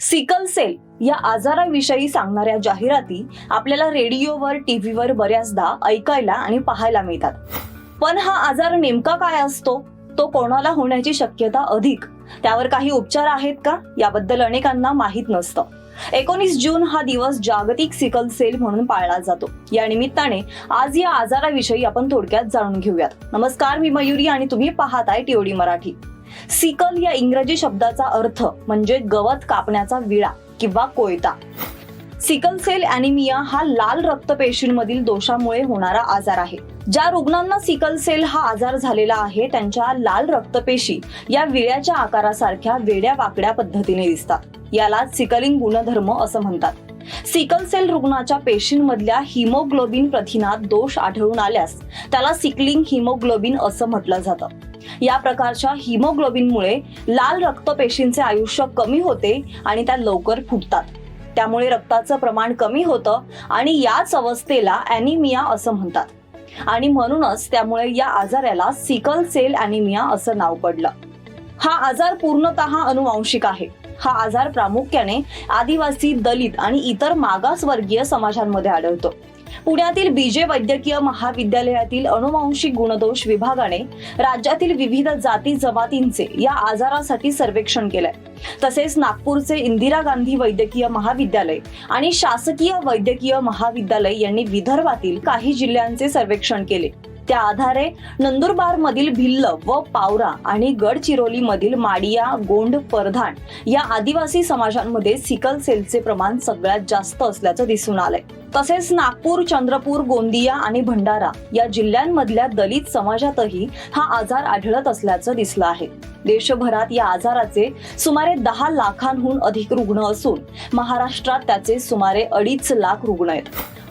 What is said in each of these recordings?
Sickle sale या आजाराविषयी सांगणाऱ्या जाहिराती आपल्याला रेडिओवर टीव्हीवर बऱ्याचदा ऐकायला आणि पाहायला मिळतात. पण हा आजार नेमका काय असतो? तो कोणाला होण्याची शक्यता अधिक? त्यावर काही उपचार आहेत का? याबद्दल अनेकांना माहीत नसतं. एकोणीस जून हा दिवस जागतिक सिकल सेल म्हणून पाळला जातो. या निमित्ताने आज या आजाराविषयी आपण थोडक्यात जाणून घेऊयात. नमस्कार मी मयुरी आणि तुम्ही पाहताय टीओडी मराठी. सिकल या इंग्रजी शब्दाचा अर्थ म्हणजे गवत कापण्याचा विळा किंवा कोयता. सिकल सेल अॅनिमिया हा लाल रक्तपेशींमधील दोषामुळे होणारा आजार आहे. ज्या रुग्णांना सिकल सेल हा आजार झालेला आहे त्यांच्या लाल रक्तपेशी या विळ्याच्या आकारासारख्या वेड्या वाकड्या पद्धतीने दिसतात. याला सिकलिंग गुणधर्म असं म्हणतात. सिकल सेल रुग्णाच्या पेशींमधल्या हिमोग्लोबिन प्रथिनात दोष आढळून आल्यास त्याला सिकलिंग हिमोग्लोबिन असं म्हटलं जातं. या प्रकारच्या हिमोग्लोबिनमुळे लाल रक्तपेशींचे आयुष्य कमी होते आणि त्या लवकर फुटतात त्यामुळे रक्ताचं प्रमाण कमी होतं आणि याच अवस्थेला अॅनिमिया असं म्हणतात. आणि म्हणूनच त्यामुळे या आजाराला सिकल सेल अॅनिमिया असं नाव पडलं. हा आजार पूर्णतः अनुवांशिक आहे. हा आजार प्रामुख्याने आदिवासी दलित आणि इतर मागासवर्गीय समाजांमध्ये आढळतो. पुण्यातील बीजे वैद्यकीय महाविद्यालयातील अनुवांशिक गुणदोष विभागाने राज्यातील विविध जाती जमातींचे या आजारासाठी सर्वेक्षण केलंय. तसेच नागपूरचे इंदिरा गांधी वैद्यकीय महाविद्यालय आणि शासकीय वैद्यकीय महाविद्यालय यांनी विदर्भातील काही जिल्ह्यांचे सर्वेक्षण केले. त्या आधारे नंदुरबार मधील भिल्ल व पावरा आणि गडचिरोली मधील माडिया गोंड परधान या आदिवासी समाजांमध्ये सिकल सेलचे प्रमाण सगळ्यात जास्त असल्याचं दिसून आलंय. तसेच नागपूर चंद्रपूर गोंदिया आणि भंडारा या जिल्ह्यांमधल्या दलित समाजातही हा आजार आढळत असल्याचं दिसलं आहे. देशभरात या आजाराचे सुमारे दहा लाखांहून अधिक रुग्ण असून महाराष्ट्रात त्याचे सुमारे अडीच लाख रुग्ण आहेत.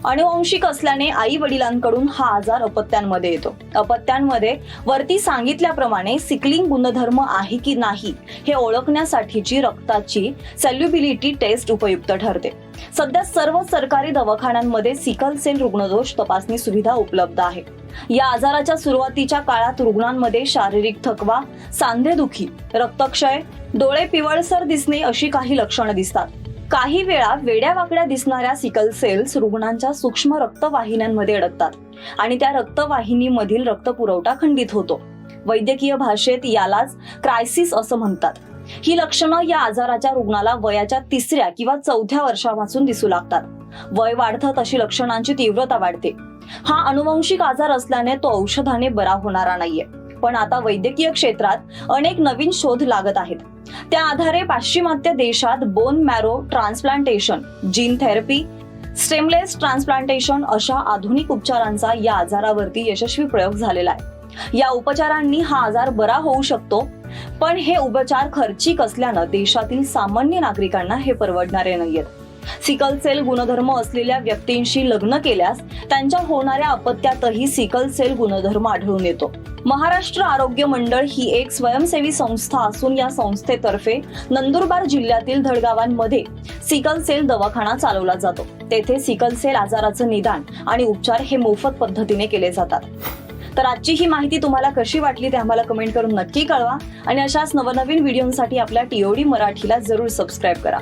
अनुवंशिक असल्याने आई वडिलांकडून हा आजार अपत्यांमध्ये येतो. अपत्यांमध्ये वरती सांगितल्याप्रमाणे सिकलिंग गुणधर्म आहे की नाही हे ओळखण्यासाठीची रक्ताची सेल्युबिलिटी टेस्ट उपयुक्त ठरते. सध्या सर्व सरकारी दवाखान्यांमध्ये सिकल सेल रुग्णदोष तपासणी सुविधा उपलब्ध आहे. या आजाराच्या सुरुवातीच्या काळात रुग्णांमध्ये शारीरिक थकवा सांधेदुखी रक्तक्षय डोळे पिवळसर दिसणे अशी काही लक्षणं दिसतात. काही वेळा वेड्या वाकड्या दिसणाऱ्या सिकल सेल्स रुग्णांच्या सूक्ष्म रक्तवाहिन्यांमध्ये अडकतात आणि त्या रक्तवाहिनीमधील रक्त पुरवठा खंडित होतो. वैद्यकीय भाषेत यालाच क्रायसिस असं म्हणतात. ही लक्षणं या आजाराच्या रुग्णाला वयाच्या तिसऱ्या किंवा चौथ्या वर्षापासून दिसू लागतात. वय वाढतं तशी लक्षणांची तीव्रता वाढते. हा अनुवंशिक आजार असल्याने तो औषधाने बरा होणारा नाहीये. पण आता वैद्यकीय क्षेत्रात अनेक नवीन शोध लागत आहेत. त्या आधारे पाश्चिमात्य देशात bone marrow transplantation gene therapy stem cell transplantation अशा आधुनिक उपचारांचा या आजारावरती यशस्वी प्रयोग झालेला आहे. या उपचारांनी हा आजार बरा होऊ शकतो पण हे उपचार खर्चिक असल्यानं देशातील सामान्य नागरिकांना हे परवडणारे नाहीयेत. सिकल सेल गुणधर्म असलेल्या व्यक्तींशी लग्न केल्यास त्यांच्या होणाऱ्या अपत्यातही सिकल सेल गुणधर्म आढळून येतो. महाराष्ट्र आरोग्य मंडळ ही एक स्वयंसेवी संस्था असून या संस्थेतर्फे नंदुरबार जिल्ह्यातील धडगावांमध्ये सिकल सेल दवाखाना चालवला जातो. तेथे सिकल सेल आजाराचं निदान आणि उपचार हे मोफत पद्धतीने केले जातात. तर आजची ही माहिती तुम्हाला कशी वाटली ते आम्हाला कमेंट करून नक्की कळवा आणि अशाच नवनवीन व्हिडिओसाठी आपल्या टीओडी मराठीला जरूर सबस्क्राईब करा.